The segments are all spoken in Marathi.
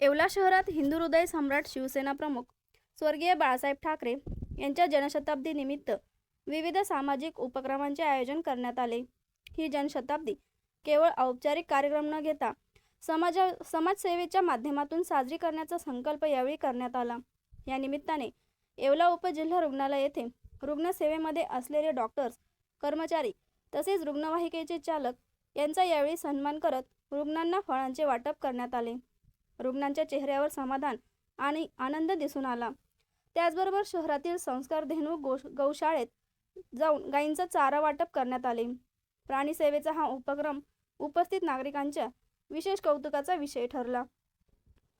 येवला शहरात हिंदू हृदय सम्राट शिवसेना प्रमुख स्वर्गीय बाळासाहेब ठाकरे यांच्या जनशताब्दी निमित्त विविध सामाजिक उपक्रमांचे आयोजन करण्यात आले. ही जनशताब्दी केवळ औपचारिक कार्यक्रम न घेता समाजा समाजसेवेच्या माध्यमातून साजरी करण्याचा संकल्प यावेळी करण्यात आला. या निमित्ताने येवला उपजिल्हा रुग्णालय येथे रुग्णसेवेमध्ये असलेले डॉक्टर्स कर्मचारी तसेच रुग्णवाहिकेचे चालक यांचा यावेळी सन्मान करत रुग्णांना फळांचे वाटप करण्यात आले. रुग्णांच्या चेहऱ्यावर समाधान आणि आनंद दिसून आला. त्याचबरोबर शहरातील संस्कार धेनू गो गौशाळेत जाऊन गायींचा चारा वाटप करण्यात आले. प्राणीसेवेचा हा उपक्रम उपस्थित नागरिकांच्या विशेष कौतुकाचा विषय ठरला.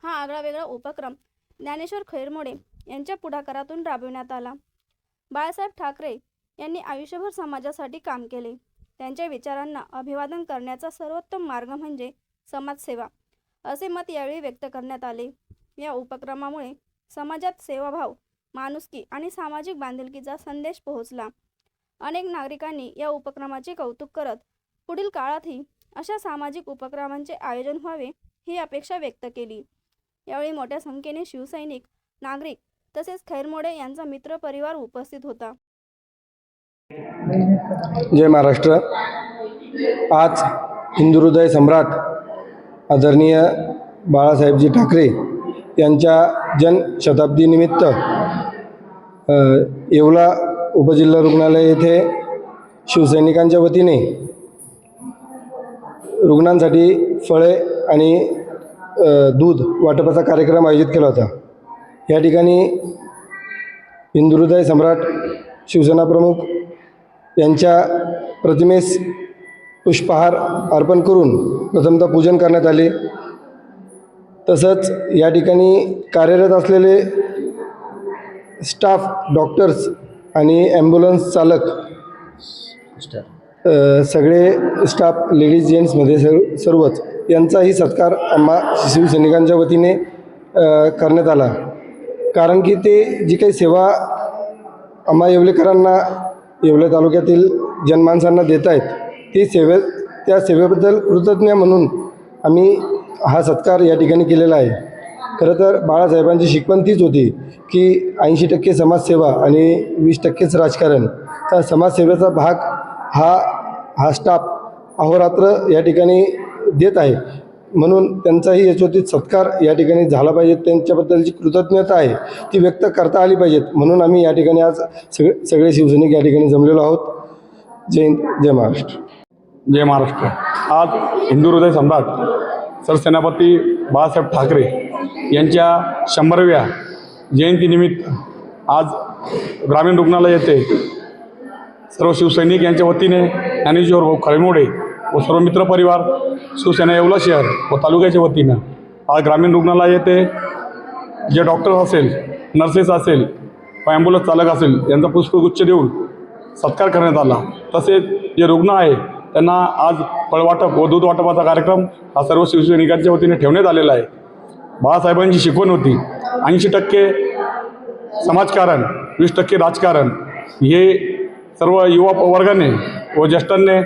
हा आगळावेगळा उपक्रम ज्ञानेश्वर खैरमोडे यांच्या पुढाकारातून राबविण्यात आला. बाळासाहेब ठाकरे यांनी आयुष्यभर समाजासाठी काम केले. त्यांच्या विचारांना अभिवादन करण्याचा सर्वोत्तम मार्ग म्हणजे समाजसेवा. असे मत यावेळी व्यक्त करण्यात आले. या उपक्रमामुळे समाजात सेवाभाव माणुसकी आणि सामाजिक बांधिलकीचा संदेश पोहोचला. अनेक नागरिकांनी या उपक्रमाचे कौतुक करत पुढील काळातही अशा सामाजिक उपक्रमांचे आयोजन व्हावे ही अपेक्षा व्यक्त केली. यावेळी मोठ्या संख्येने शिवसैनिक नागरिक तसेच खैरमोडे यांचा मित्र परिवार उपस्थित होता. जय महाराष्ट्र. आज हिंदू हृदय सम्राट आदरणीय बाळासाहेबजी ठाकरे यांच्या जनशताब्दीनिमित्त येवला उपजिल्हा रुग्णालय येथे शिवसैनिकांच्या वतीने रुग्णांसाठी फळे आणि दूध वाटपाचा कार्यक्रम आयोजित केला होता. या ठिकाणी हिंदुहृदय सम्राट शिवसेना प्रमुख यांच्या प्रतिमेस पुष्पहार अर्पण करून प्रथमतः पूजन करण्यात आले. तसंच या ठिकाणी कार्यरत असलेले स्टाफ डॉक्टर्स आणि ॲम्ब्युलन्स चालक सगळे स्टाफ लेडीज जेंट्समध्ये सर्व सर्वच यांचाही सत्कार आम्हा शिवसैनिकांच्या वतीने करण्यात आला. कारण की ते जी काही सेवा आम्हा येवलेकरांना येवले तालुक्यातील जनमानसांना देत आहेत ती सेवे त्या सेवेबद्दल कृतज्ञ म्हणून आम्ही हा सत्कार या ठिकाणी केलेला आहे. खरं तर बाळासाहेबांची शिकवण तीच होती की ऐंशी टक्के समाजसेवा आणि वीस टक्केच राजकारण. तर समाजसेवेचा भाग हा हा स्टाफ अहोरात्र या ठिकाणी देत आहे. म्हणून त्यांचाही यशोचित सत्कार या ठिकाणी झाला पाहिजे. त्यांच्याबद्दलची कृतज्ञता आहे. ती व्यक्त करता आली पाहिजेत. म्हणून आम्ही या ठिकाणी आज सगळे सगळे शिवसैनिक या ठिकाणी जमलेलो आहोत. जय हिंद जय महाराष्ट्र. जय महाराष्ट्र. आज हिंदू हृदय सम्राट सरसेनापती बाळासाहेब ठाकरे यांच्या शंभरव्या जयंतीनिमित्त आज ग्रामीण रुग्णालय येथे सर्व शिवसैनिक यांच्या वतीने ज्ञानेश्वर भाऊ खळमोडे व सर्व मित्रपरिवार शिवसेना येवला शहर व तालुक्याच्या वतीनं आज ग्रामीण रुग्णालय येथे जे डॉक्टर्स असेल नर्सेस असेल व ॲम्ब्युलन्स चालक असेल यांचा पुष्पगुच्छ देऊन सत्कार करण्यात आला. तसेच जे रुग्ण आहे त्यांना आज फळवाटप व दूध वाटपाचा कार्यक्रम हा सर्व शिवसैनिकांच्या वतीने ठेवण्यात आलेला आहे. बाळासाहेबांची शिकवण होती. ऐंशी टक्के समाजकारण वीस टक्के राजकारण हे सर्व युवा वर्गाने व ज्येष्ठांनी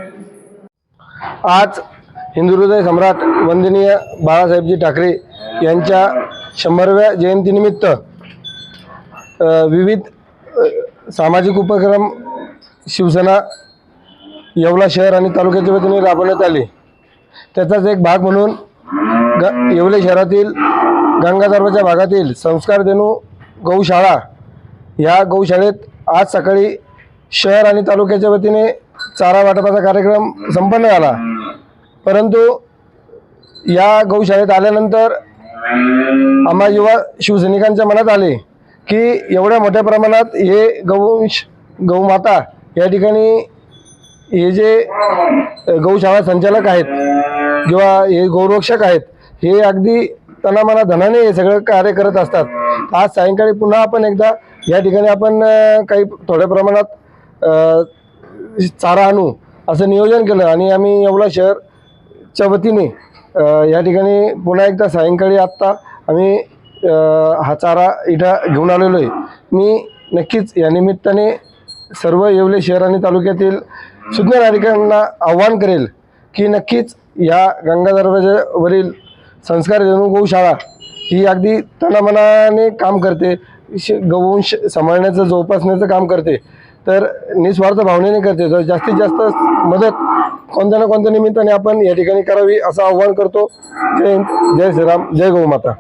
आज हिंदुहृदय सम्राट वंदनीय बाळासाहेबजी ठाकरे यांच्या शंभरव्या जयंतीनिमित्त विविध सामाजिक उपक्रम शिवसेना येवला शहर आणि तालुक्याच्या वतीने राबवण्यात आले. त्याचाच एक भाग म्हणून ग येवले शहरातील गंगाधर्वाच्या भागातील संस्कार देणू गौशाळा ह्या गौशाळेत आज सकाळी शहर आणि तालुक्याच्या वतीने चारा वाटपाचा कार्यक्रम संपन्न झाला. परंतु या गौशाळेत आल्यानंतर आम्हा युवा शिवसैनिकांच्या मनात आले की एवढ्या मोठ्या प्रमाणात हे गौ गौमाता या ठिकाणी हे जे गौशाळा संचालक आहेत किंवा हे गौरक्षक आहेत हे अगदी तनामना धनाने हे सगळं कार्य करत असतात. आज सायंकाळी पुन्हा आपण एकदा या ठिकाणी आपण काही थोड्या प्रमाणात चारा आणू असं नियोजन केलं आणि आम्ही येवला शहरच्या वतीने या ठिकाणी पुन्हा एकदा सायंकाळी आत्ता आम्ही हा चारा इथं घेऊन आलेलो आहे. मी नक्कीच या निमित्ताने सर्व येवले शहर आणि तालुक्यातील सुज्ञ नागरिकांना आव्हान करेल की नक्कीच या गंगा दरवाजावरील संस्कार गौशाळा ही अगदी तनामनाने काम करते. श गवंश सांभाळण्याचं जोपासण्याचं काम करते. तर निस्वार्थ भावनेने करते. तर जास्तीत जास्त मदत कोणत्या ना कोणत्या निमित्ताने आपण या ठिकाणी करावी असं आव्हान करतो. जय जय श्रीराम जय गौमाता.